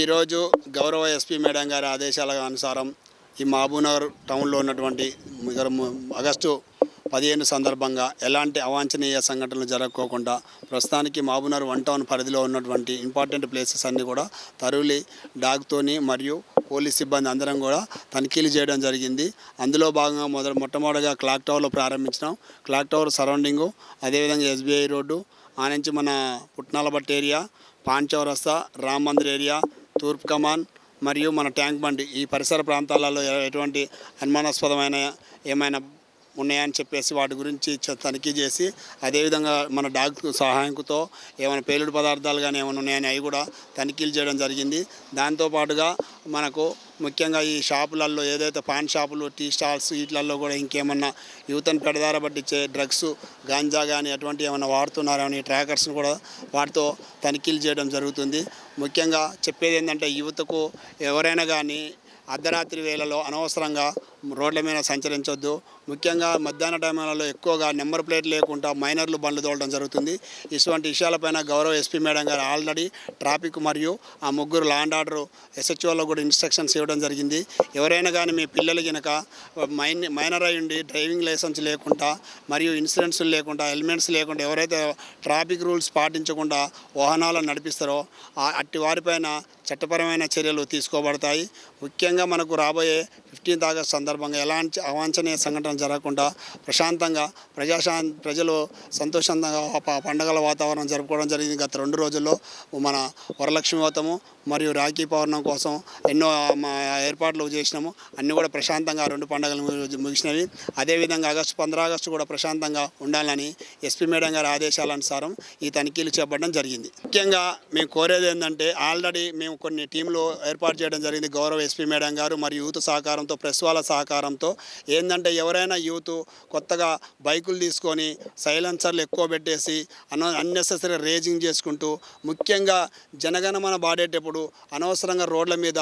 ఈరోజు గౌరవ SP madam గారి ఆదేశాల అనుసారం ఈ మహబూబ్నగర్ టౌన్లో ఉన్నటువంటి ఆగస్టు పదిహేను సందర్భంగా ఎలాంటి అవాంఛనీయ సంఘటనలు జరగకోకుండా ప్రస్తుతానికి మాబునర్ వన్ టౌన్ పరిధిలో ఉన్నటువంటి ఇంపార్టెంట్ ప్లేసెస్ అన్నీ కూడా తరువులి డాగ్తోని మరియు పోలీస్ సిబ్బంది అందరం కూడా తనిఖీలు చేయడం జరిగింది. అందులో భాగంగా మొదట మొట్టమొదటిగా క్లాక్ టవర్లో ప్రారంభించినాం. క్లాక్ టవర్ సరౌండింగు అదేవిధంగా ఎస్బీఐ రోడ్డు ఆ నుంచి మన పుట్నాలభట్ ఏరియా పాంచవరస్తా రామ్ మందిర్ ఏరియా తూర్పు కమాన్ మరియు మన ట్యాంక్ బండి ఈ పరిసర ప్రాంతాలలో ఎటువంటి అనుమానాస్పదమైన ఏమైనా ఉన్నాయని చెప్పేసి వాటి గురించి తనిఖీ చేసి అదేవిధంగా మన డాగ్ సహాయంతో ఏమైనా పేలుడు పదార్థాలు కానీ ఏమైనా ఉన్నాయని అవి కూడా తనిఖీలు చేయడం జరిగింది. దాంతోపాటుగా మనకు ముఖ్యంగా ఈ షాపులలో ఏదైతే పాన్ షాపులు టీ స్టాల్స్ వీటిలలో కూడా ఇంకేమన్నా యూత్ని పెడదార పట్టించే డ్రగ్స్ గాంజా కానీ అటువంటి ఏమైనా వాడుతున్నారని ట్రాకర్స్ని కూడా వాటితో తనిఖీలు చేయడం జరుగుతుంది. ముఖ్యంగా చెప్పేది ఏంటంటే యువతకు ఎవరైనా కానీ అర్ధరాత్రి వేళలో అనవసరంగా రోడ్ల మీద సంచరించొద్దు. ముఖ్యంగా మధ్యాహ్న టైంలలో ఎక్కువగా నెంబర్ ప్లేట్ లేకుండా మైనర్లు బండ్లు తోలడం జరుగుతుంది. ఇటువంటి విషయాలపైన గౌరవ ఎస్పీ మేడం గారు ఆల్రెడీ ట్రాఫిక్ మరియు ఆ ముగ్గురు లాండ్ ఆర్డర్ ఎస్హెచ్ఓలో కూడా ఇన్స్ట్రక్షన్స్ ఇవ్వడం జరిగింది. ఎవరైనా కానీ మీ పిల్లలు కనుక మైన్ మైనర్ అయి ఉండి డ్రైవింగ్ లైసెన్స్ లేకుండా మరియు ఇన్సూరెన్స్ లేకుండా హెల్మెట్స్ లేకుండా ఎవరైతే ట్రాఫిక్ రూల్స్ పాటించకుండా వాహనాలను నడిపిస్తారో అట్టి వారిపైన చట్టపరమైన చర్యలు తీసుకోబడతాయి. ముఖ్యంగా మనకు రాబోయే ఫిఫ్టీన్త్ ఆగస్ట్ సందర్భంగా ఎలాంటి అవాంఛనీయ సంఘటన జరగకుండా ప్రశాంతంగా ప్రజాశాం ప్రజలు సంతోషంగా పండగల వాతావరణం జరుపుకోవడం జరిగింది. గత రెండు రోజుల్లో మన వరలక్ష్మి వ్రతము మరియు రాఖీ పౌర్ణం కోసం ఎన్నో మా ఏర్పాట్లు చేసినాము. అన్నీ కూడా ప్రశాంతంగా రెండు పండుగలు ముగిసినవి. అదేవిధంగా ఆగస్టు పంద్ర ఆగస్టు కూడా ప్రశాంతంగా ఉండాలని ఎస్పీ మేడం గారి ఆదేశాలనుసారం ఈ తనిఖీలు చేపట్టడం జరిగింది. ముఖ్యంగా మేము కోరేది ఏంటంటే ఆల్రెడీ మేము కొన్ని టీంలు ఏర్పాటు చేయడం జరిగింది. గౌరవ ఎస్పీ మేడం గారు మరియు యూత్ సహకారంతో ప్రెస్ వాళ్ళ సహకారంతో ఏంటంటే ఎవరైనా యూత్ కొత్తగా బైకులు తీసుకొని సైలెన్సర్లు ఎక్కువ పెట్టేసి అన అన్నెసెసరీ రేజింగ్ చేసుకుంటూ ముఖ్యంగా జనగణమన బాడేటప్పుడు అనవసరంగా రోడ్ల మీద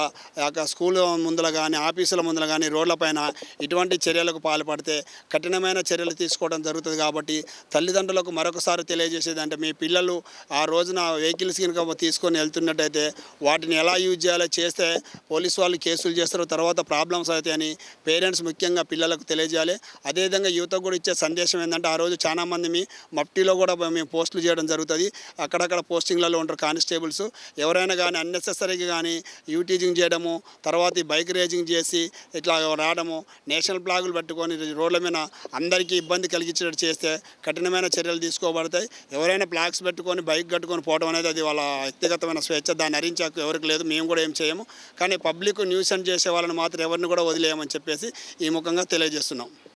స్కూల్ ముందర కానీ ఆఫీసుల ముందర కానీ రోడ్లపైన ఇటువంటి చర్యలకు పాల్పడితే కఠినమైన చర్యలు తీసుకోవడం జరుగుతుంది కాబట్టి తల్లిదండ్రులకు మరొకసారి తెలియజేసేది అంటే మీ పిల్లలు ఆ రోజున వెహికల్స్ కనుక తీసుకొని వెళ్తున్నట్టయితే వాటిని ఎలా యూజ్ చేయాలో చేస్తే పోలీసు వాళ్ళు కేసులు చేస్తారు తర్వాత ప్రాబ్లమ్స్ అని పేరెంట్స్ ముఖ్యంగా పిల్లలకు తెలియజేయాలి. అదేవిధంగా యువతకు కూడా ఇచ్చే సందేశం ఏంటంటే ఆ రోజు చాలా మంది మీ మఫ్టీలో కూడా మేము పోస్టులు చేయడం జరుగుతుంది. అక్కడక్కడ పోస్టింగ్లలో ఉంటారు కానిస్టేబుల్స్. ఎవరైనా కానీ అన్నెసెసరీగా కానీ యూటీజింగ్ చేయడము తర్వాత బైక్ రేజింగ్ చేసి ఇట్లా రావడము నేషనల్ ఫ్లాగులు పెట్టుకొని రోడ్ల మీద అందరికీ ఇబ్బంది కలిగించేటట్టు చేస్తే కఠినమైన చర్యలు తీసుకోబడతాయి. ఎవరైనా ఫ్లాగ్స్ పెట్టుకొని బైక్ కట్టుకొని పోవడం అనేది అది వాళ్ళ వ్యక్తిగతమైన స్వేచ్ఛ. దాన్ని హరించే ఎవరికి లేదు. మేము కూడా ఏం చేయము. కానీ పబ్లిక్ న్యూసెంట్ చేసే వాళ్ళని మాత్రం ఎవరిని కూడా వదిలేయమని చెప్పేసి ఈ ముఖంగా తెలియజేస్తున్నాం.